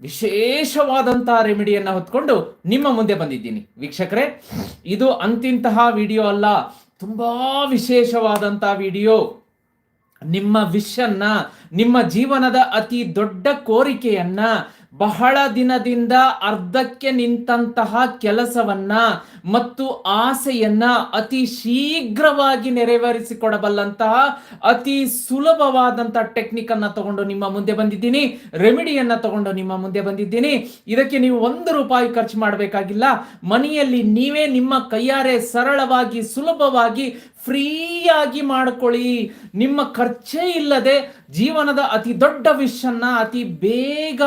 ವಿಶೇಷವಾದಂತಹ ರೆಮಿಡಿಯನ್ನು ಹೊತ್ಕೊಂಡು ನಿಮ್ಮ ಮುಂದೆ ಬಂದಿದ್ದೀನಿ. ವೀಕ್ಷಕರೇ, ಇದು ಅಂತಿಂತಹ ವಿಡಿಯೋ ಅಲ್ಲ, ತುಂಬಾ ವಿಶೇಷವಾದಂತಹ ವಿಡಿಯೋ. ನಿಮ್ಮ ವಿಷನ್ನ, ನಿಮ್ಮ ಜೀವನದ ಅತಿ ದೊಡ್ಡ ಕೋರಿಕೆಯನ್ನ ಬಹಳ ದಿನದಿಂದ ಅರ್ಧಕ್ಕೆ ನಿಂತಹ ಕೆಲಸವನ್ನ ಮತ್ತು ಆಸೆಯನ್ನ ಅತಿ ಶೀಘ್ರವಾಗಿ ನೆರವೇರಿಸಿಕೊಡಬಲ್ಲಂತಹ ಅತಿ ಸುಲಭವಾದಂತಹ ಟೆಕ್ನಿಕ್ ಅನ್ನ ತಗೊಂಡು ನಿಮ್ಮ ಮುಂದೆ ಬಂದಿದ್ದೀನಿ, ರೆಮಿಡಿಯನ್ನ ತಗೊಂಡು ನಿಮ್ಮ ಮುಂದೆ ಬಂದಿದ್ದೀನಿ. ಇದಕ್ಕೆ ನೀವು ಒಂದು ರೂಪಾಯಿ ಖರ್ಚು ಮಾಡಬೇಕಾಗಿಲ್ಲ. ಮನೆಯಲ್ಲಿ ನೀವೇ ನಿಮ್ಮ ಕೈಯಾರೆ ಸರಳವಾಗಿ, ಸುಲಭವಾಗಿ ಫ್ರೀಯಾಗಿ ಮಾಡ್ಕೊಳ್ಳಿ. ನಿಮ್ಮ ಖರ್ಚೇ ಇಲ್ಲದೆ ಜೀವನದ ಅತಿ ದೊಡ್ಡ ವಿಷನ್ನ ಅತಿ ಬೇಗ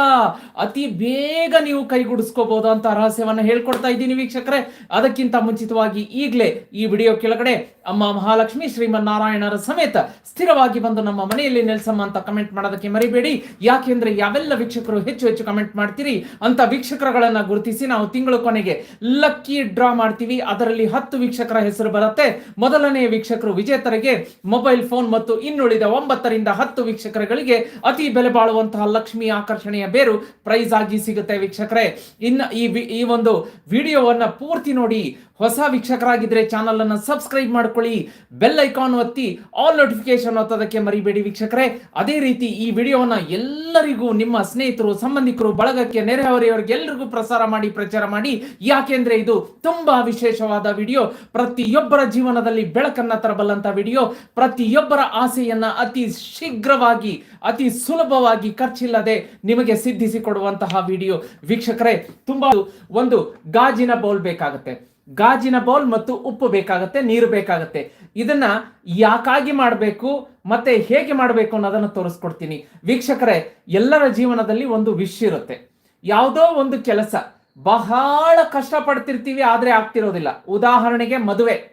ಅತಿ ಬೇಗ ನೀವು ಕೈಗೂಡಿಸ್ಕೋಬಹುದು ಅಂತ ರಹಸ್ಯವನ್ನ ಹೇಳ್ಕೊಡ್ತಾ ಇದ್ದೀನಿ ವೀಕ್ಷಕರೇ. ಅದಕ್ಕಿಂತ ಮುಂಚಿತವಾಗಿ ಈಗಲೇ ಈ ವಿಡಿಯೋ ಕೆಳಗಡೆ ಅಮ್ಮ ಮಹಾಲಕ್ಷ್ಮಿ ಶ್ರೀಮನ್ನಾರಾಯಣರ ಸಮೇತ ಸ್ಥಿರವಾಗಿ ಬಂದು ನಮ್ಮ ಮನೆಯಲ್ಲಿ ನೆಲೆಸಮ್ಮ ಅಂತ ಕಮೆಂಟ್ ಮಾಡೋದಕ್ಕೆ ಮರಿಬೇಡಿ. ಯಾಕೆಂದ್ರೆ ಯಾವೆಲ್ಲ ವೀಕ್ಷಕರು ಹೆಚ್ಚು ಹೆಚ್ಚು ಕಮೆಂಟ್ ಮಾಡ್ತೀರಿ ಅಂತ ವೀಕ್ಷಕರುಗಳನ್ನ ಗುರುತಿಸಿ ನಾವು ತಿಂಗಳ ಕೊನೆಗೆ ಲಕ್ಕಿ ಡ್ರಾ ಮಾಡ್ತೀವಿ. ಅದರಲ್ಲಿ ಹತ್ತು ವೀಕ್ಷಕರ ಹೆಸರು ಬರುತ್ತೆ. ಮೊದಲನೇ ವೀಕ್ಷಕರು ವಿಜೇತರಿಗೆ ಮೊಬೈಲ್ ಫೋನ್ ಮತ್ತು ಇನ್ನುಳಿದ ಒಂಬತ್ತರಿಂದ ಹತ್ತು ವೀಕ್ಷಕರುಗಳಿಗೆ ಅತಿ ಬೆಲೆ ಬಾಳುವಂತಹ ಲಕ್ಷ್ಮಿ ಆಕರ್ಷಣೆಯ ಬೇರು ಪ್ರೈಸ್ ಆಗಿ ಸಿಗುತ್ತೆ ವೀಕ್ಷಕರೇ. ಇನ್ನ ಈ ಈ ಒಂದು ವಿಡಿಯೋವನ್ನ ಪೂರ್ತಿ ನೋಡಿ, ಹೊಸ ವೀಕ್ಷಕರಾಗಿದ್ರೆ ಚಾನಲ್ ಅನ್ನ ಸಬ್ಸ್ಕ್ರೈಬ್ ಮಾಡ್ಕೊಳ್ಳಿ ಬೆಲ್ ಐಕಾನ್ ಒತ್ತಿ ಆಲ್ ನೋಟಿಫಿಕೇಶನ್ ಒತ್ತೋದಕ್ಕೆ ಮರಿಬೇಡಿ ವೀಕ್ಷಕರೇ. ಅದೇ ರೀತಿ ಈ ವಿಡಿಯೋವನ್ನ ಎಲ್ಲರಿಗೂ ನಿಮ್ಮ ಸ್ನೇಹಿತರು, ಸಂಬಂಧಿಕರು, ಬಳಗಕ್ಕೆ ನೆರೆಹೊರೆಯವರಿಗೆ ಎಲ್ಲರಿಗೂ ಪ್ರಸಾರ ಮಾಡಿ, ಪ್ರಚಾರ ಮಾಡಿ, ಯಾಕೆಂದ್ರೆ ಇದು ತುಂಬಾ ವಿಶೇಷವಾದ ವಿಡಿಯೋ. ಪ್ರತಿಯೊಬ್ಬರ ಜೀವನದಲ್ಲಿ ಬೆಳಕನ್ನ ತರಬಲ್ಲಂತ ವಿಡಿಯೋ ಪ್ರತಿಯೊಬ್ಬರ ಆಸೆಯನ್ನ ಅತಿ ಶೀಘ್ರವಾಗಿ, ಅತಿ ಸುಲಭವಾಗಿ ಖರ್ಚಿಲ್ಲದೆ ನಿಮಗೆ ಸಿದ್ಧಿಸಿ ಕೊಡುವಂತಹ ವಿಡಿಯೋ. ವೀಕ್ಷಕರೇ, ತುಂಬಾ ಒಂದು ಗಾಜಿನ ಬೌಲ್ ಬೇಕಾಗುತ್ತೆ. ಗಾಜಿನ ಬೌಲ್ ಮತ್ತು ಉಪ್ಪು ಬೇಕಾಗುತ್ತೆ, ನೀರು ಬೇಕಾಗುತ್ತೆ. ಇದನ್ನ ಯಾಕಾಗಿ ಮಾಡಬೇಕು, ಮತ್ತೆ ಹೇಗೆ ಮಾಡಬೇಕು ಅನ್ನೋದನ್ನ ತೋರಿಸ್ಕೊಡ್ತೀನಿ. ವೀಕ್ಷಕರೇ, ಎಲ್ಲರ ಜೀವನದಲ್ಲಿ ಒಂದು ವಿಶ್ ಇರುತ್ತೆ. ಯಾವುದೋ ಒಂದು ಕೆಲಸ, ಬಹಳ ಕಷ್ಟ ಪಡ್ತಿರ್ತೀವಿ, ಆದ್ರೆ ಆಗ್ತಿರೋದಿಲ್ಲ. ಉದಾಹರಣೆಗೆ ಮದುವೆ.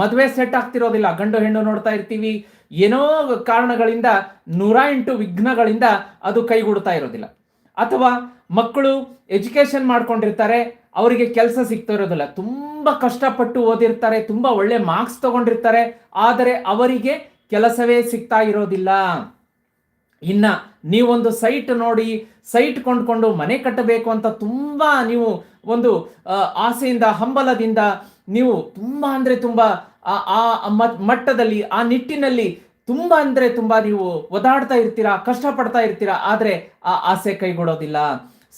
ಮದುವೆ ಸೆಟ್ ಆಗ್ತಿರೋದಿಲ್ಲ. ಗಂಡು ಹೆಣ್ಣು ನೋಡ್ತಾ ಇರ್ತೀವಿ. ಏನೋ ಕಾರಣಗಳಿಂದ ನೂರ ಎಂಟು ವಿಘ್ನಗಳಿಂದ ಅದು ಕೈಗೂಡ್ತಾ ಇರೋದಿಲ್ಲ. ಅಥವಾ ಮಕ್ಕಳು ಎಜುಕೇಶನ್ ಮಾಡ್ಕೊಂಡಿರ್ತಾರೆ, ಅವರಿಗೆ ಕೆಲಸ ಸಿಗ್ತಾ ಇರೋದಿಲ್ಲ ತುಂಬಾ ಕಷ್ಟಪಟ್ಟು ಓದಿರ್ತಾರೆ, ತುಂಬಾ ಒಳ್ಳೆ ಮಾರ್ಕ್ಸ್ ತಗೊಂಡಿರ್ತಾರೆ, ಆದರೆ ಅವರಿಗೆ ಕೆಲಸವೇ ಸಿಗ್ತಾ ಇರೋದಿಲ್ಲ. ಇನ್ನ ನೀವೊಂದು ಸೈಟ್ ನೋಡಿ ಸೈಟ್ ಕೊಂಡ್ಕೊಂಡು ಮನೆ ಕಟ್ಟಬೇಕು ಅಂತ ತುಂಬಾ ನೀವು ಒಂದು ಆಸೆಯಿಂದ, ಹಂಬಲದಿಂದ ನೀವು ತುಂಬ ಅಂದ್ರೆ ತುಂಬ, ಆ- ಮಟ್ಟದಲ್ಲಿ, ಆ ನಿಟ್ಟಿನಲ್ಲಿ ತುಂಬ ಅಂದ್ರೆ ತುಂಬ ನೀವು ಒದಾಡ್ತಾ ಇರ್ತೀರಾ, ಕಷ್ಟಪಡ್ತಾ ಇರ್ತೀರಾ, ಆದ್ರೆ ಆ ಆಸೆ ಕೈಗೊಡೋದಿಲ್ಲ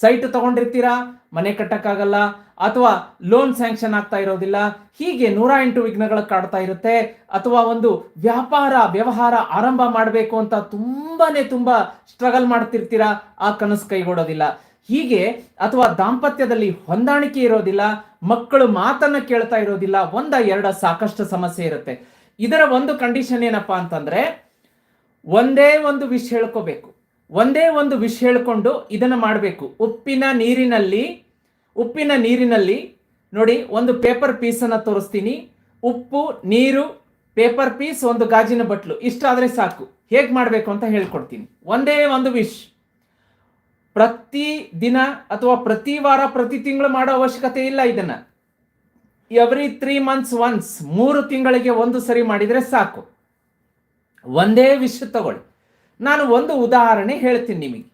ಸೈಟ್ ತಗೊಂಡಿರ್ತೀರಾ, ಮನೆ ಕಟ್ಟಕ್ಕಾಗಲ್ಲ, ಅಥವಾ ಲೋನ್ ಸ್ಯಾಂಕ್ಷನ್ ಆಗ್ತಾ ಇರೋದಿಲ್ಲ, ಹೀಗೆ ನೂರ ಎಂಟು ವಿಘ್ನಗಳು ಕಾಡ್ತಾ ಇರುತ್ತೆ, ಅಥವಾ ಒಂದು ವ್ಯಾಪಾರ, ವ್ಯವಹಾರ ಆರಂಭ ಮಾಡಬೇಕು ಅಂತ ತುಂಬಾನೇ ತುಂಬಾ ಸ್ಟ್ರಗಲ್ ಮಾಡ್ತಿರ್ತೀರಾ, ಆ ಕನಸು ಕೈಗೂಡೋದಿಲ್ಲ ಹೀಗೆ ಅಥವಾ ದಾಂಪತ್ಯದಲ್ಲಿ ಹೊಂದಾಣಿಕೆ ಇರೋದಿಲ್ಲ, ಮಕ್ಕಳು ಮಾತನ್ನ ಕೇಳ್ತಾ ಇರೋದಿಲ್ಲ, ಒಂದ ಎರಡ ಸಾಕಷ್ಟು ಸಮಸ್ಯೆ ಇರುತ್ತೆ. ಇದರ ಒಂದು ಕಂಡೀಷನ್ ಏನಪ್ಪಾ ಅಂತಂದ್ರೆ, ಒಂದೇ ಒಂದು ವಿಷ್ ಹೇಳ್ಕೋಬೇಕು. ಒಂದೇ ಒಂದು ವಿಷ್ ಹೇಳ್ಕೊಂಡು ಇದನ್ನ ಮಾಡಬೇಕು. ಉಪ್ಪಿನ ನೀರಿನಲ್ಲಿ ಉಪ್ಪಿನ ನೀರಿನಲ್ಲಿ, ನೋಡಿ, ಒಂದು ಪೇಪರ್ ಪೀಸನ್ನು ತೋರಿಸ್ತೀನಿ. ಉಪ್ಪು, ನೀರು ಪೇಪರ್ ಪೀಸ್ ಒಂದು ಗಾಜಿನ ಬಟ್ಲು. ಇಷ್ಟಾದ್ರೆ ಸಾಕು. ಹೇಗೆ ಮಾಡಬೇಕು ಅಂತ ಹೇಳ್ಕೊಡ್ತೀನಿ. ಒಂದೇ ಒಂದು ವಿಶ್ ಪ್ರತಿ ದಿನ ಅಥವಾ ಪ್ರತಿ ವಾರ, ಪ್ರತಿ ತಿಂಗಳು ಮಾಡೋ ಅವಶ್ಯಕತೆ ಇಲ್ಲ ಇದನ್ನ. ಎವ್ರಿ ತ್ರೀ ಮಂತ್ಸ್ ಒನ್ಸ್ ಮೂರು ತಿಂಗಳಿಗೆ ಒಂದು ಸರಿ ಮಾಡಿದರೆ ಸಾಕು. ಒಂದೇ ವಿಷಯ ತಗೊಳ್ಳಿ. ನಾನು ಒಂದು ಉದಾಹರಣೆ ಹೇಳ್ತೀನಿ ನಿಮಗೆ.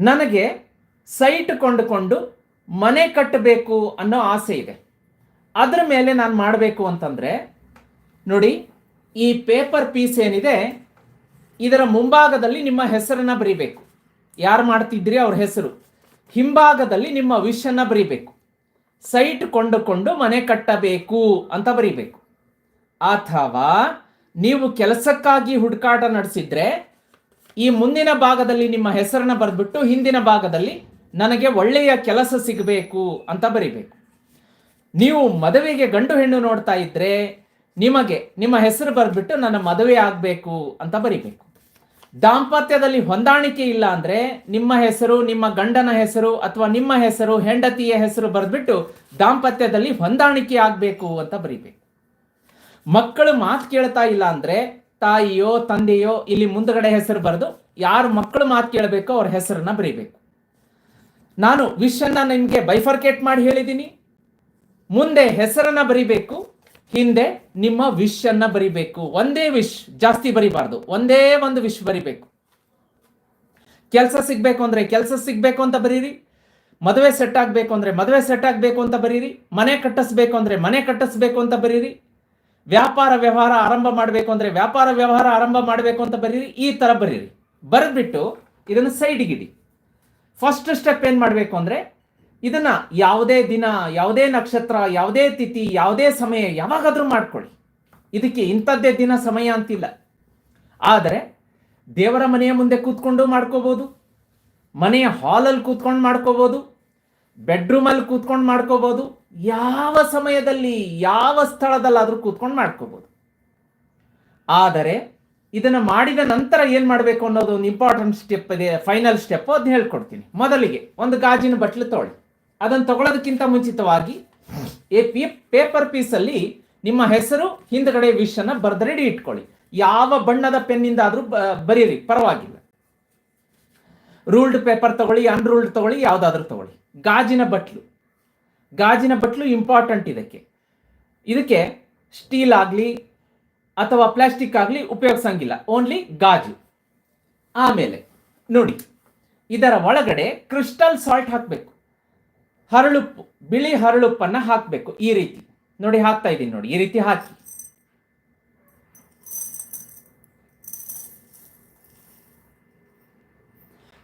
ನನಗೆ ಸೈಟ್ ಕೊಂಡುಕೊಂಡು ಮನೆ ಕಟ್ಟಬೇಕು ಅನ್ನೋ ಆಸೆ ಇದೆ. ಅದರ ಮೇಲೆ ನಾನು ಮಾಡಬೇಕು ಅಂತಂದರೆ, ನೋಡಿ, ಈ ಪೇಪರ್ ಪೀಸ್ ಏನಿದೆ, ಇದರ ಮುಂಭಾಗದಲ್ಲಿ ನಿಮ್ಮ ಹೆಸರನ್ನ ಬರೀಬೇಕು. ಯಾರು ಮಾಡ್ತಿದ್ರಿ ಅವ್ರ ಹೆಸರು? ಹಿಂಭಾಗದಲ್ಲಿ ನಿಮ್ಮ ವಿಷನ್ನ ಬರೀಬೇಕು. ಸೈಟ್ ಕೊಂಡುಕೊಂಡು ಮನೆ ಕಟ್ಟಬೇಕು ಅಂತ ಬರೀಬೇಕು. ಅಥವಾ ನೀವು ಕೆಲಸಕ್ಕಾಗಿ ಹುಡುಕಾಟ ನಡೆಸಿದ್ರೆ ಈ ಮುಂದಿನ ಭಾಗದಲ್ಲಿ ನಿಮ್ಮ ಹೆಸರನ್ನ ಬರೆದ್ಬಿಟ್ಟು ಹಿಂದಿನ ಭಾಗದಲ್ಲಿ ನನಗೆ ಒಳ್ಳೆಯ ಕೆಲಸ ಸಿಗಬೇಕು ಅಂತ ಬರಿಬೇಕು. ನೀವು ಮದುವೆಗೆ ಗಂಡು ಹೆಣ್ಣು ನೋಡ್ತಾ ಇದ್ರೆ ನಿಮಗೆ ನಿಮ್ಮ ಹೆಸರು ಬರೆದ್ಬಿಟ್ಟು ನನ್ನ ಮದುವೆ ಆಗಬೇಕು ಅಂತ ಬರಿಬೇಕು. ದಾಂಪತ್ಯದಲ್ಲಿ ಹೊಂದಾಣಿಕೆ ಇಲ್ಲ ಅಂದ್ರೆ ನಿಮ್ಮ ಹೆಸರು, ನಿಮ್ಮ ಗಂಡನ ಹೆಸರು ಅಥವಾ ನಿಮ್ಮ ಹೆಸರು, ಹೆಂಡತಿಯ ಹೆಸರು ಬರೆದ್ಬಿಟ್ಟು ದಾಂಪತ್ಯದಲ್ಲಿ ಹೊಂದಾಣಿಕೆ ಆಗಬೇಕು ಅಂತ ಬರೀಬೇಕು. ಮಕ್ಕಳು ಮಾತು ಕೇಳ್ತಾ ಇಲ್ಲ ಅಂದ್ರೆ ತಾಯಿಯೋ, ತಂದೆಯೋ ಇಲ್ಲಿ ಮುಂದಗಡೆ ಹೆಸರು ಬರೆದು ಯಾರು ಮಕ್ಕಳು ಮಾತು ಕೇಳಬೇಕೋ ಅವ್ರ ಹೆಸರನ್ನ ಬರೀಬೇಕು. ನಾನು ವಿಷನ್ನ ನಿಮಗೆ ಬೈಫರ್ಕೇಟ್ ಮಾಡಿ ಹೇಳಿದ್ದೀನಿ. ಮುಂದೆ ಹೆಸರನ್ನ ಬರಿಬೇಕು. ಹಿಂದೆ ನಿಮ್ಮ ವಿಶ್ ಅನ್ನ ಬರಿಬೇಕು. ಒಂದೇ ವಿಶ್ ಜಾಸ್ತಿ ಬರಿಬಾರ್ದು. ಒಂದೇ ಒಂದು ವಿಶ್ ಬರಿಬೇಕು. ಕೆಲಸ ಸಿಗ್ಬೇಕು ಅಂದ್ರೆ ಕೆಲಸ ಸಿಗ್ಬೇಕು ಅಂತ ಬರೀರಿ. ಮದುವೆ ಸೆಟ್ ಆಗ್ಬೇಕು ಅಂದ್ರೆ ಮದುವೆ ಸೆಟ್ ಆಗ್ಬೇಕು ಅಂತ ಬರೀರಿ. ಮನೆ ಕಟ್ಟಿಸ್ಬೇಕು ಅಂದ್ರೆ ಮನೆ ಕಟ್ಟಿಸ್ಬೇಕು ಅಂತ ಬರೀರಿ. ವ್ಯಾಪಾರ ವ್ಯವಹಾರ ಆರಂಭ ಮಾಡಬೇಕು ಅಂದ್ರೆ ವ್ಯಾಪಾರ ವ್ಯವಹಾರ ಆರಂಭ ಮಾಡಬೇಕು ಅಂತ ಬರೀರಿ. ಈ ತರ ಬರೀರಿ. ಬರೆದ್ಬಿಟ್ಟು ಇದನ್ನು ಸೈಡ್ಗಿಡಿ ಫಸ್ಟ್ ಸ್ಟೆಪ್ ಏನ್ ಮಾಡಬೇಕು ಅಂದ್ರೆ ಇದನ್ನ ಯಾವುದೇ ದಿನ, ಯಾವುದೇ ನಕ್ಷತ್ರ, ಯಾವುದೇ ತಿಥಿ, ಯಾವುದೇ ಸಮಯ ಯಾವಾಗಾದ್ರೂ ಮಾಡ್ಕೊಳ್ಳಿ. ಇದಕ್ಕೆ ಇಂಥದ್ದೇ ದಿನ ಸಮಯ ಅಂತಿಲ್ಲ. ಆದರೆ ದೇವರ ಮನೆಯ ಮುಂದೆ ಕೂತ್ಕೊಂಡು ಮಾಡ್ಕೋಬಹುದು ಮನೆಯ ಹಾಲಲ್ಲಿ ಕೂತ್ಕೊಂಡು ಮಾಡ್ಕೋಬಹುದು ಬೆಡ್ರೂಮಲ್ಲಿ ಕೂತ್ಕೊಂಡು ಮಾಡ್ಕೋಬಹುದು ಯಾವ ಸಮಯದಲ್ಲಿ, ಯಾವ ಸ್ಥಳದಲ್ಲಾದರೂ ಕೂತ್ಕೊಂಡು ಮಾಡ್ಕೋಬಹುದು ಆದರೆ ಇದನ್ನ ಮಾಡಿದ ನಂತರ ಏನು ಮಾಡಬೇಕು ಅನ್ನೋದು ಒಂದು ಇಂಪಾರ್ಟೆಂಟ್ ಸ್ಟೆಪ್ ಇದೆ ಫೈನಲ್ ಸ್ಟೆಪ್ ಅದನ್ನ ಹೇಳ್ಕೊಡ್ತೀನಿ. ಮೊದಲಿಗೆ ಒಂದು ಗಾಜಿನ ಬಟ್ಲು ತಗೊಳ್ಳಿ ಅದನ್ನು ತಗೊಳ್ಳೋದಕ್ಕಿಂತ ಮುಂಚಿತವಾಗಿ ಎ ಪಿ ಪೇಪರ್ ಪೀಸಲ್ಲಿ ನಿಮ್ಮ ಹೆಸರು, ಹಿಂದ್ಗಡೆ ವಿಶ್ ಅನ್ನ ಬರೆದು ಇಟ್ಕೊಳ್ಳಿ. ಯಾವ ಬಣ್ಣದ ಪೆನ್ನಿಂದ ಆದ್ರೂ ಬರೀರಿ, ಪರವಾಗಿಲ್ಲ. ರೂಲ್ಡ್ ಪೇಪರ್ ತಗೊಳ್ಳಿ, ಅನ್ರೂಲ್ಡ್ ತಗೊಳ್ಳಿ, ಯಾವುದಾದ್ರೂ ತಗೊಳ್ಳಿ. ಗಾಜಿನ ಬಟ್ಲು. ಗಾಜಿನ ಬಟ್ಲು ಇಂಪಾರ್ಟೆಂಟ್ ಇದಕ್ಕೆ. ಇದಕ್ಕೆ ಸ್ಟೀಲ್ ಆಗಲಿ ಅಥವಾ ಪ್ಲಾಸ್ಟಿಕ್ ಆಗಲಿ ಉಪಯೋಗಿಸಂಗಿಲ್ಲ. ಓನ್ಲಿ ಗಾಜು. ಆಮೇಲೆ, ನೋಡಿ, ಇದರ ಒಳಗಡೆ ಕ್ರಿಸ್ಟಲ್ ಸಾಲ್ಟ್ ಹಾಕಬೇಕು. ಹರಳುಪ್ಪು, ಬಿಳಿ ಹರಳುಪ್ಪನ್ನ ಹಾಕಬೇಕು ಈ ರೀತಿ. ನೋಡಿ, ಹಾಕ್ತಾ ಇದ್ದೀನಿ ನೋಡಿ, ಈ ರೀತಿ ಹಾಕಿ.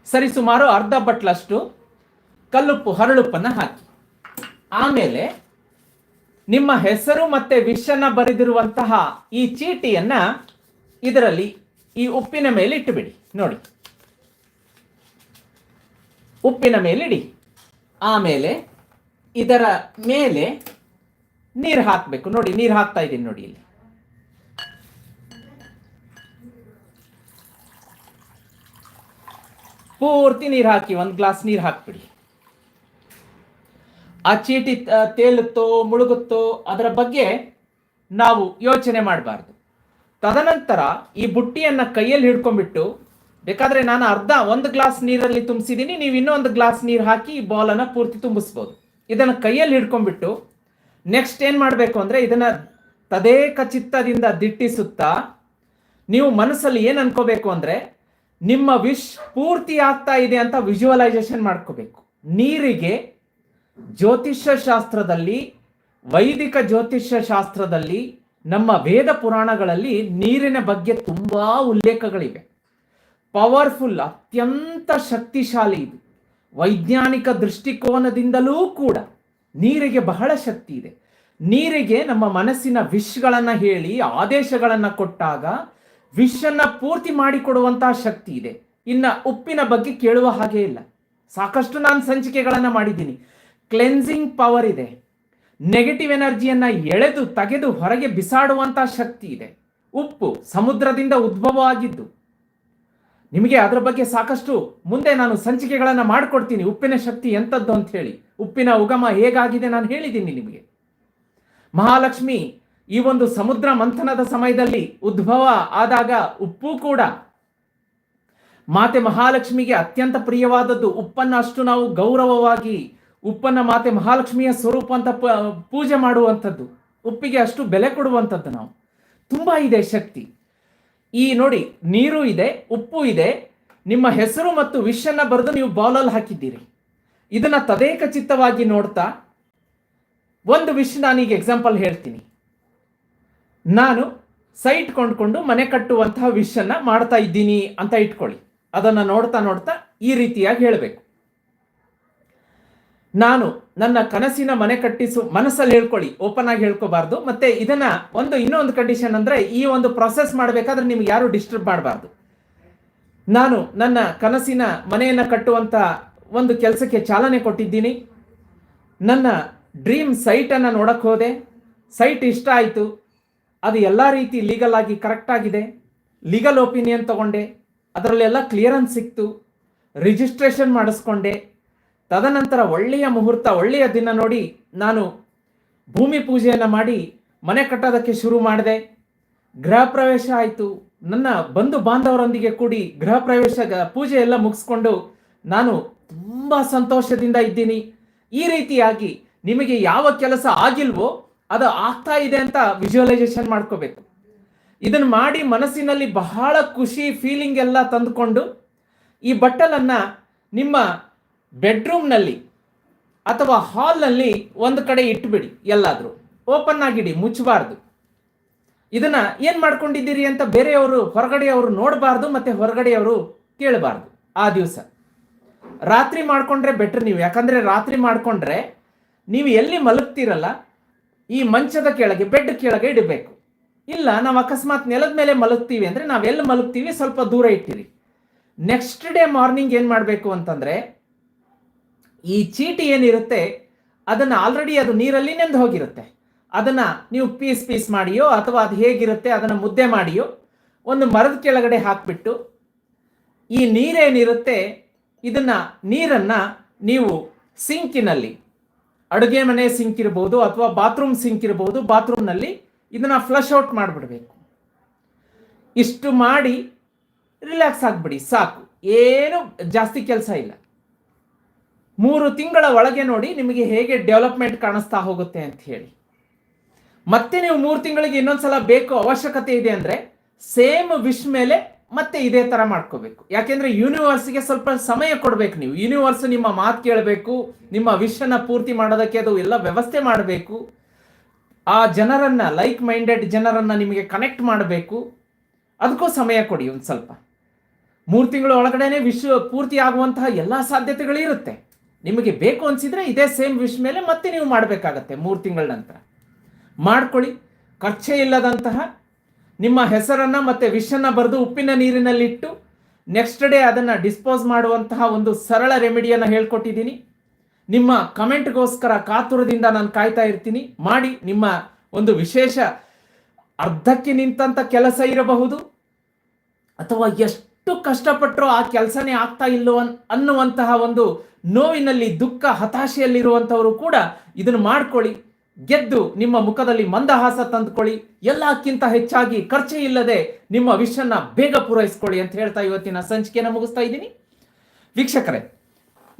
ಸರಿ, ಸುಮಾರು ಅರ್ಧ ಬಟ್ಲಷ್ಟು ಕಲ್ಲುಪ್ಪು, ಹರಳುಪ್ಪನ್ನ ಹಾಕಿ. ಆಮೇಲೆ ನಿಮ್ಮ ಹೆಸರು ಮತ್ತೆ ವಿಷನ್ನು ಬರೆದಿರುವಂತಹ ಈ ಚೀಟಿಯನ್ನ ಇದರಲ್ಲಿ ಈ ಉಪ್ಪಿನ ಮೇಲೆ ಇಟ್ಟುಬಿಡಿ ನೋಡಿ. ಉಪ್ಪಿನ ಮೇಲೆ ಇಡಿ ಆಮೇಲೆ ಇದರ ಮೇಲೆ ನೀರು ಹಾಕಬೇಕು. ನೋಡಿ, ನೀರು ಹಾಕ್ತಾ ಇದ್ದೀನಿ ನೋಡಿ ಇಲ್ಲಿ. ಪೂರ್ತಿ ನೀರು ಹಾಕಿ, ಒಂದು ಗ್ಲಾಸ್ ನೀರು ಹಾಕ್ಬಿಡಿ. ಆ ಚೀಟಿ ತೇಲುತ್ತೋ, ಮುಳುಗುತ್ತೋ, ಅದರ ಬಗ್ಗೆ ನಾವು ಯೋಚನೆ ಮಾಡಬಾರ್ದು. ತದನಂತರ ಈ ಬುಟ್ಟಿಯನ್ನು ಕೈಯಲ್ಲಿ ಹಿಡ್ಕೊಂಡ್ಬಿಟ್ಟು ಬೇಕಾದ್ರೆ ನಾನು ಅರ್ಧ ಒಂದು ಗ್ಲಾಸ್ ನೀರಲ್ಲಿ ತುಂಬಿಸಿದ್ದೀನಿ, ನೀವು ಇನ್ನೊಂದು ಗ್ಲಾಸ್ ನೀರು ಹಾಕಿ ಈ ಬಾಲನ್ನು ಪೂರ್ತಿ ತುಂಬಿಸ್ಬೋದು. ಇದನ್ನು ಕೈಯಲ್ಲಿ ಹಿಡ್ಕೊಂಡ್ಬಿಟ್ಟು ನೆಕ್ಸ್ಟ್ ಏನು ಮಾಡಬೇಕು ಅಂದರೆ ಇದನ್ನ ತದೇಕ ಚಿತ್ತದಿಂದ ದಿಟ್ಟಿಸುತ್ತಾ ನೀವು ಮನಸ್ಸಲ್ಲಿ ಏನು ಅನ್ಕೋಬೇಕು ಅಂದರೆ ನಿಮ್ಮ ವಿಶ್ ಪೂರ್ತಿ ಆಗ್ತಾ ಇದೆ ಅಂತ ವಿಜುವಲೈಸೇಷನ್ ಮಾಡ್ಕೋಬೇಕು. ನೀರಿಗೆ ಜ್ಯೋತಿಷ್ಯ ಶಾಸ್ತ್ರದಲ್ಲಿ, ವೈದಿಕ ಜ್ಯೋತಿಷ್ಯ ಶಾಸ್ತ್ರದಲ್ಲಿ, ನಮ್ಮ ವೇದ ಪುರಾಣಗಳಲ್ಲಿ ನೀರಿನ ಬಗ್ಗೆ ತುಂಬಾ ಉಲ್ಲೇಖಗಳಿವೆ. ಪವರ್ಫುಲ್, ಅತ್ಯಂತ ಶಕ್ತಿಶಾಲಿ ಇದು. ವೈಜ್ಞಾನಿಕ ದೃಷ್ಟಿಕೋನದಿಂದಲೂ ಕೂಡ ನೀರಿಗೆ ಬಹಳ ಶಕ್ತಿ ಇದೆ. ನೀರಿಗೆ ನಮ್ಮ ಮನಸ್ಸಿನ ವಿಶ್ಗಳನ್ನು ಹೇಳಿ, ಆದೇಶಗಳನ್ನು ಕೊಟ್ಟಾಗ ವಿಷನ್ನ ಪೂರ್ತಿ ಮಾಡಿಕೊಡುವಂತಹ ಶಕ್ತಿ ಇದೆ. ಇನ್ನು ಉಪ್ಪಿನ ಬಗ್ಗೆ ಕೇಳುವ ಹಾಗೆ ಇಲ್ಲ. ಸಾಕಷ್ಟು ನಾನು ಸಂಚಿಕೆಗಳನ್ನು ಮಾಡಿದ್ದೀನಿ. ಕ್ಲೆನ್ಸಿಂಗ್ ಪವರ್ ಇದೆ. ನೆಗೆಟಿವ್ ಎನರ್ಜಿಯನ್ನು ಎಳೆದು, ತೆಗೆದು ಹೊರಗೆ ಬಿಸಾಡುವಂತಹ ಶಕ್ತಿ ಇದೆ. ಉಪ್ಪು ಸಮುದ್ರದಿಂದ ಉದ್ಭವ ಆಗಿದ್ದು ನಿಮಗೆ ಅದರ ಬಗ್ಗೆ ಸಾಕಷ್ಟು ಮುಂದೆ ನಾನು ಸಂಚಿಕೆಗಳನ್ನು ಮಾಡಿಕೊಡ್ತೀನಿ. ಉಪ್ಪಿನ ಶಕ್ತಿ ಎಂಥದ್ದು ಅಂತ ಹೇಳಿ. ಉಪ್ಪಿನ ಉಗಮ ಹೇಗಾಗಿದೆ ನಾನು ಹೇಳಿದ್ದೀನಿ ನಿಮಗೆ. ಮಹಾಲಕ್ಷ್ಮಿ ಈ ಒಂದು ಸಮುದ್ರ ಮಂಥನದ ಸಮಯದಲ್ಲಿ ಉದ್ಭವ ಆದಾಗ ಉಪ್ಪು ಕೂಡ. ಮಾತೆ ಮಹಾಲಕ್ಷ್ಮಿಗೆ ಅತ್ಯಂತ ಪ್ರಿಯವಾದದ್ದು ಉಪ್ಪನ್ನು ಅಷ್ಟು ನಾವು ಗೌರವವಾಗಿ ಉಪ್ಪನ್ನ ಮಾತೆ ಮಹಾಲಕ್ಷ್ಮಿಯ ಸ್ವರೂಪ ಅಂತ ಪೂಜೆ ಮಾಡುವಂಥದ್ದು. ಉಪ್ಪಿಗೆ ಅಷ್ಟು ಬೆಲೆ ಕೊಡುವಂಥದ್ದು ನಾವು. ತುಂಬಾ ಇದೆ ಶಕ್ತಿ. ಈ ನೋಡಿ, ನೀರು ಇದೆ, ಉಪ್ಪು ಇದೆ, ನಿಮ್ಮ ಹೆಸರು ಮತ್ತು ವಿಷನ್ನ ಬರೆದು ನೀವು ಬೌಲಲ್ಲಿ ಹಾಕಿದ್ದೀರಿ. ಇದನ್ನ ತದೇಕ ಚಿತ್ತವಾಗಿ ನೋಡ್ತಾ, ಒಂದು ವಿಷ್ ನಾನೀಗ ಎಕ್ಸಾಂಪಲ್ ಹೇಳ್ತೀನಿ. ನಾನು ಸೈಟ್ ಕೊಂಡ್ಕೊಂಡು ಮನೆ ಕಟ್ಟುವಂತಹ ವಿಷನ್ನ ಮಾಡ್ತಾ ಇದ್ದೀನಿ ಅಂತ ಇಟ್ಕೊಳ್ಳಿ. ಅದನ್ನ ನೋಡ್ತಾ ನೋಡ್ತಾ ಈ ರೀತಿಯಾಗಿ ಹೇಳಬೇಕು. ನಾನು ನನ್ನ ಕನಸಿನ ಮನೆ ಕಟ್ಟಿಸು ಮನಸ್ಸಲ್ಲಿ ಹೇಳ್ಕೊಳ್ಳಿ ಓಪನ್ ಆಗಿ ಹೇಳ್ಕೋಬಾರ್ದು. ಮತ್ತೆ ಇದನ್ನ ಒಂದು ಇನ್ನೊಂದು ಕಂಡೀಷನ್ ಅಂದ್ರೆ ಈ ಒಂದು ಪ್ರೊಸೆಸ್ ಮಾಡಬೇಕಾದ್ರೆ ನಿಮ್ಗೆ ಯಾರು ಡಿಸ್ಟರ್ಬ್ ಮಾಡಬಾರ್ದು. ನಾನು ನನ್ನ ಕನಸಿನ ಮನೆಯನ್ನ ಕಟ್ಟುವಂತ ಒಂದು ಕೆಲಸಕ್ಕೆ ಚಾಲನೆ ಕೊಟ್ಟಿದ್ದೀನಿ. ನನ್ನ ಡ್ರೀಮ್ ಸೈಟನ್ನು ನೋಡಕ್ಕೆ ಹೋದೆ. ಸೈಟ್ ಇಷ್ಟ ಆಯಿತು. ಅದು ಎಲ್ಲ ರೀತಿ ಲೀಗಲ್ ಆಗಿ ಕರೆಕ್ಟ್ ಆಗಿದೆ. ಲೀಗಲ್ ಒಪಿನಿಯನ್ ತಗೊಂಡೆ. ಅದರಲ್ಲೆಲ್ಲ ಕ್ಲಿಯರೆನ್ಸ್ ಸಿಕ್ತು. ರಿಜಿಸ್ಟ್ರೇಷನ್ ಮಾಡಿಸ್ಕೊಂಡೆ. ತದನಂತರ ಒಳ್ಳೆಯ ಮುಹೂರ್ತ, ಒಳ್ಳೆಯ ದಿನ ನೋಡಿ ನಾನು ಭೂಮಿ ಪೂಜೆಯನ್ನು ಮಾಡಿ ಮನೆ ಕಟ್ಟೋದಕ್ಕೆ ಶುರು ಮಾಡಿದೆ. ಗೃಹ ಪ್ರವೇಶ ಆಯಿತು. ನನ್ನ ಬಂಧು ಬಾಂಧವರೊಂದಿಗೆ ಕೂಡಿ ಗೃಹ ಪ್ರವೇಶ, ಪೂಜೆ ಎಲ್ಲ ಮುಗಿಸ್ಕೊಂಡು ನಾನು ತುಂಬ ಸಂತೋಷದಿಂದ ಇದ್ದೀನಿ. ಈ ರೀತಿಯಾಗಿ ನಿಮಗೆ ಯಾವ ಕೆಲಸ ಆಗಿಲ್ವೋ ಅದು ಆಗ್ತಾ ಇದೆ ಅಂತ ವಿಜುವಲೈಸೇಷನ್ ಮಾಡ್ಕೋಬೇಕು. ಇದನ್ನು ಮಾಡಿ ಮನಸ್ಸಿನಲ್ಲಿ ಬಹಳ ಖುಷಿ ಫೀಲಿಂಗ್ ಎಲ್ಲ ತಂದುಕೊಂಡು ಈ ಬಟ್ಟಲನ್ನು ನಿಮ್ಮ ಬೆಡ್ರೂಮ್ನಲ್ಲಿ ಅಥವಾ ಹಾಲ್ನಲ್ಲಿ ಒಂದು ಕಡೆ ಇಟ್ಟುಬಿಡಿ ಎಲ್ಲಾದರೂ. ಓಪನ್ ಆಗಿಡಿ ಮುಚ್ಚಬಾರ್ದು ಇದನ್ನ ಏನು ಮಾಡ್ಕೊಂಡಿದ್ದೀರಿ ಅಂತ ಬೇರೆಯವರು, ಹೊರಗಡೆಯವರು ನೋಡಬಾರ್ದು ಮತ್ತು ಹೊರಗಡೆಯವರು ಕೇಳಬಾರ್ದು ಆ ದಿವಸ. ರಾತ್ರಿ ಮಾಡಿಕೊಂಡ್ರೆ ಬೆಟ್ರ್ ನೀವು. ಯಾಕಂದರೆ ರಾತ್ರಿ ಮಾಡಿಕೊಂಡ್ರೆ ನೀವು ಎಲ್ಲಿ ಮಲಗ್ತೀರಲ್ಲ, ಈ ಮಂಚದ ಕೆಳಗೆ ಬೆಡ್ ಕೆಳಗೆ ಇಡಬೇಕು. ಇಲ್ಲ, ನಾವು ಅಕಸ್ಮಾತ್ ನೆಲದ ಮೇಲೆ ಮಲಗ್ತೀವಿ ಅಂದ್ರೆ ನಾವೆಲ್ಲಿ ಮಲಗ್ತೀವಿ ಸ್ವಲ್ಪ ದೂರ ಇಟ್ಟಿರಿ. ನೆಕ್ಸ್ಟ್ ಡೇ ಮಾರ್ನಿಂಗ್ ಏನು ಮಾಡಬೇಕು ಅಂತಂದ್ರೆ ಈ ಚೀಟಿ ಏನಿರುತ್ತೆ, ಅದನ್ನು ಆಲ್ರೆಡಿ ಅದು ನೀರಲ್ಲಿ ನೆಂದು ಹೋಗಿರುತ್ತೆ. ಅದನ್ನು ನೀವು ಪೀಸ್ ಪೀಸ್ ಮಾಡಿಯೋ ಅಥವಾ ಅದು ಹೇಗಿರುತ್ತೆ ಅದನ್ನು ಮುದ್ದೆ ಮಾಡಿಯೋ ಒಂದು ಮರದ ಕೆಳಗಡೆ ಹಾಕಿಬಿಟ್ಟು ಈ ನೀರೇನಿರುತ್ತೆ, ಇದನ್ನು ನೀರನ್ನು ನೀವು ಸಿಂಕಿನಲ್ಲಿ, ಅಡುಗೆ ಮನೆ ಸಿಂಕ್ ಇರ್ಬೋದು ಅಥವಾ ಬಾತ್ರೂಮ್ ಸಿಂಕ್ ಇರ್ಬೋದು, ಬಾತ್ರೂಮ್ನಲ್ಲಿ ಇದನ್ನು ಫ್ಲಶ್ ಔಟ್ ಮಾಡಿಬಿಡ್ಬೇಕು. ಇಷ್ಟು ಮಾಡಿ ರಿಲ್ಯಾಕ್ಸ್ ಆಗಿಬಿಡಿ, ಸಾಕು. ಏನು ಜಾಸ್ತಿ ಕೆಲಸ ಇಲ್ಲ. ಮೂರು ತಿಂಗಳ ಒಳಗೆ ನೋಡಿ ನಿಮಗೆ ಹೇಗೆ ಡೆವಲಪ್ಮೆಂಟ್ ಕಾಣಿಸ್ತಾ ಹೋಗುತ್ತೆ ಅಂತ ಹೇಳಿ. ಮತ್ತೆ ನೀವು ಮೂರು ತಿಂಗಳಿಗೆ ಇನ್ನೊಂದ್ಸಲ ಬೇಕು ಅವಶ್ಯಕತೆ ಇದೆ ಅಂದ್ರೆ ಸೇಮ್ ವಿಶ್ ಮೇಲೆ ಮತ್ತೆ ಇದೇ ತರ ಮಾಡ್ಕೋಬೇಕು. ಯಾಕೆಂದ್ರೆ ಯೂನಿವರ್ಸ್ಗೆ ಸ್ವಲ್ಪ ಸಮಯ ಕೊಡ್ಬೇಕು ನೀವು. ಯೂನಿವರ್ಸ್ ನಿಮ್ಮ ಮಾತು ಕೇಳಬೇಕು, ನಿಮ್ಮ ವಿಶ್ ಅನ್ನ ಪೂರ್ತಿ ಮಾಡೋದಕ್ಕೆ ಅದು ಎಲ್ಲ ವ್ಯವಸ್ಥೆ ಮಾಡಬೇಕು. ಆ ಜನರನ್ನ ಲೈಕ್ ಮೈಂಡೆಡ್ ಜನರನ್ನ ನಿಮಗೆ ಕನೆಕ್ಟ್ ಮಾಡಬೇಕು. ಅದಕ್ಕೂ ಸಮಯ ಕೊಡಿ ಒಂದು ಸ್ವಲ್ಪ. ಮೂರು ತಿಂಗಳ ಒಳಗಡೆನೆ ವಿಶ್ವ ಪೂರ್ತಿ ಆಗುವಂತಹ ಎಲ್ಲ ಸಾಧ್ಯತೆಗಳು ಇರುತ್ತೆ. ನಿಮಗೆ ಬೇಕು ಅನಿಸಿದರೆ ಇದೇ ಸೇಮ್ ವಿಶ್ ಮೇಲೆ ಮತ್ತೆ ನೀವು ಮಾಡಬೇಕಾಗತ್ತೆ ಮೂರು ತಿಂಗಳ ನಂತರ. ಮಾಡ್ಕೊಳ್ಳಿ. ಖರ್ಚೇ ಇಲ್ಲದಂತಹ ನಿಮ್ಮ ಹೆಸರನ್ನು ಮತ್ತೆ ವಿಷನ್ನು ಬರೆದು ಉಪ್ಪಿನ ನೀರಿನಲ್ಲಿಟ್ಟು ನೆಕ್ಸ್ಟ್ ಡೇ ಅದನ್ನು ಡಿಸ್ಪೋಸ್ ಮಾಡುವಂತಹ ಒಂದು ಸರಳ ರೆಮಿಡಿಯನ್ನು ಹೇಳ್ಕೊಟ್ಟಿದ್ದೀನಿ. ನಿಮ್ಮ ಕಮೆಂಟ್ಗೋಸ್ಕರ ಕಾತುರದಿಂದ ನಾನು ಕಾಯ್ತಾ ಇರ್ತೀನಿ. ಮಾಡಿ ನಿಮ್ಮ ಒಂದು ವಿಶೇಷ ಅರ್ಧಕ್ಕೆ ನಿಂತಂಥ ಕೆಲಸ ಇರಬಹುದು. ಅಥವಾ ಎಷ್ಟು ಕಷ್ಟಪಟ್ಟರೂ ಆ ಕೆಲಸನೇ ಆಗ್ತಾ ಇಲ್ಲೋ ಅನ್- ಅನ್ನುವಂತಹ ಒಂದು ನೋವಿನಲ್ಲಿ ದುಃಖ ಹತಾಶೆಯಲ್ಲಿರುವಂಥವರು ಕೂಡ ಇದನ್ನು ಮಾಡ್ಕೊಳ್ಳಿ. ಗೆದ್ದು ನಿಮ್ಮ ಮುಖದಲ್ಲಿ ಮಂದಹಾಸ ತಂದುಕೊಳ್ಳಿ. ಎಲ್ಲಕ್ಕಿಂತ ಹೆಚ್ಚಾಗಿ ಖರ್ಚೆ ಇಲ್ಲದೆ ನಿಮ್ಮ ವಿಷನ್ನ ಬೇಗ ಪೂರೈಸ್ಕೊಳ್ಳಿ ಅಂತ ಹೇಳ್ತಾ ಇವತ್ತಿನ ಸಂಚಿಕೆನ ಮುಗಿಸ್ತಾ ಇದ್ದೀನಿ. ವೀಕ್ಷಕರೇ,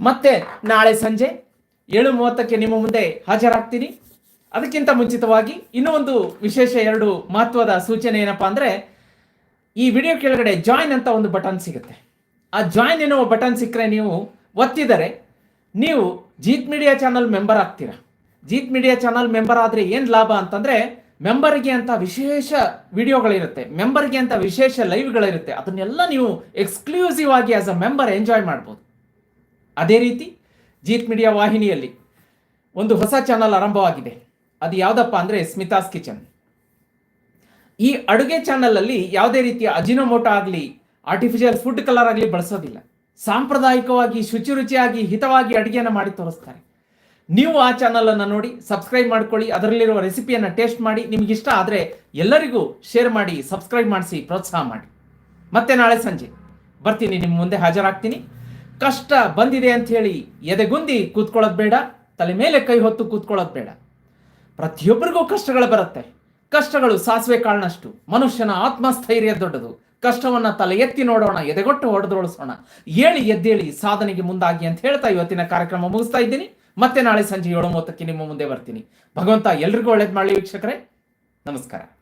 ಮತ್ತೆ ನಾಳೆ ಸಂಜೆ ಏಳು ಮೂವತ್ತಕ್ಕೆ ನಿಮ್ಮ ಮುಂದೆ ಹಾಜರಾಗ್ತೀನಿ. ಅದಕ್ಕಿಂತ ಮುಂಚಿತವಾಗಿ ಇನ್ನೂ ಒಂದು ವಿಶೇಷ ಎರಡು ಮಹತ್ವದ ಸೂಚನೆ ಏನಪ್ಪಾ ಅಂದ್ರೆ ಈ ವಿಡಿಯೋ ಕೆಳಗಡೆ ಜಾಯಿನ್ ಅಂತ ಒಂದು ಬಟನ್ ಸಿಗುತ್ತೆ. ಆ ಜಾಯಿನ್ ಎನ್ನುವ ಬಟನ್ ಸಿಕ್ಕರೆ ನೀವು ಒತ್ತಿದರೆ ನೀವು ಜೀತ್ ಮೀಡಿಯಾ ಚಾನಲ್ ಮೆಂಬರ್ ಆಗ್ತೀರಾ? ಜೀತ್ ಮೀಡಿಯಾ ಚಾನಲ್ ಮೆಂಬರ್ ಆದರೆ ಏನು ಲಾಭ ಅಂತಂದರೆ ಮೆಂಬರ್ಗೆ ಅಂತ ವಿಶೇಷ ವಿಡಿಯೋಗಳಿರುತ್ತೆ ಮೆಂಬರ್ಗೆ ಅಂತ ವಿಶೇಷ ಲೈವ್ಗಳಿರುತ್ತೆ ಅದನ್ನೆಲ್ಲ ನೀವು ಎಕ್ಸ್ಕ್ಲೂಸಿವ್ ಆಗಿ ಆಸ್ ಅ ಮೆಂಬರ್ ಎಂಜಾಯ್ ಮಾಡ್ಬೋದು. ಅದೇ ರೀತಿ ಜೀತ್ ಮೀಡಿಯಾ ವಾಹಿನಿಯಲ್ಲಿ ಒಂದು ಹೊಸ ಚಾನಲ್ ಆರಂಭವಾಗಿದೆ. ಅದು ಯಾವುದಪ್ಪ ಅಂದರೆ ಸ್ಮಿತಾಸ್ ಕಿಚನ್ ಈ ಅಡುಗೆ ಚಾನಲಲ್ಲಿ ಯಾವುದೇ ರೀತಿಯ ಅಜಿನೋಮೋಟ ಆಗಲಿ ಆರ್ಟಿಫಿಷಿಯಲ್ ಫುಡ್ ಕಲರ್ ಆಗಲಿ ಬಳಸೋದಿಲ್ಲ. ಸಾಂಪ್ರದಾಯಿಕವಾಗಿ ಶುಚಿ ರುಚಿಯಾಗಿ ಹಿತವಾಗಿ ಅಡುಗೆಯನ್ನು ಮಾಡಿ ತೋರಿಸ್ತಾರೆ. ನೀವು ಆ ಚಾನಲನ್ನು ನೋಡಿ ಸಬ್ಸ್ಕ್ರೈಬ್ ಮಾಡ್ಕೊಳ್ಳಿ, ಅದರಲ್ಲಿರುವ ರೆಸಿಪಿಯನ್ನು ಟೇಸ್ಟ್ ಮಾಡಿ, ನಿಮ್ಗೆ ಇಷ್ಟ ಆದರೆ ಎಲ್ಲರಿಗೂ ಶೇರ್ ಮಾಡಿ ಸಬ್ಸ್ಕ್ರೈಬ್ ಮಾಡಿಸಿ, ಪ್ರೋತ್ಸಾಹ ಮಾಡಿ. ಮತ್ತೆ ನಾಳೆ ಸಂಜೆ. ಬರ್ತೀನಿ ನಿಮ್ಮ ಮುಂದೆ ಹಾಜರಾಗ್ತೀನಿ. ಕಷ್ಟ ಬಂದಿದೆ ಅಂತ ಹೇಳಿ ಎದೆಗುಂದಿ ಕೂತ್ಕೊಳ್ಳೋದು ಬೇಡ, ತಲೆ ಮೇಲೆ ಕೈ ಹೊತ್ತು ಕೂತ್ಕೊಳ್ಳೋದು ಬೇಡ. ಪ್ರತಿಯೊಬ್ಬರಿಗೂ ಕಷ್ಟಗಳು ಬರುತ್ತೆ. ಕಷ್ಟಗಳು ಸಾಸಿವೆ ಕಾಳನಷ್ಟು. ಮನುಷ್ಯನ ಆತ್ಮಸ್ಥೈರ್ಯ ದೊಡ್ಡದು. ಕಷ್ಟವನ್ನ ತಲೆ ಎತ್ತಿ ನೋಡೋಣ, ಎದೆಗೊಟ್ಟು ಹೊಡೆದೊಳಿಸೋಣ. ಏಳಿ ಎದ್ದೇಳಿ ಸಾಧನೆಗೆ ಮುಂದಾಗಿ ಅಂತ ಹೇಳ್ತಾ ಇವತ್ತಿನ ಕಾರ್ಯಕ್ರಮ ಮುಗಿಸ್ತಾ ಇದ್ದೀನಿ. ಮತ್ತೆ ನಾಳೆ ಸಂಜೆ ಏಳು ಮೂವತ್ತಕ್ಕೆ ನಿಮ್ಮ ಮುಂದೆ ಬರ್ತೀನಿ. ಭಗವಂತ ಎಲ್ರಿಗೂ ಒಳ್ಳೇದು ಮಾಡಲಿ ವೀಕ್ಷಕರೇ. ನಮಸ್ಕಾರ.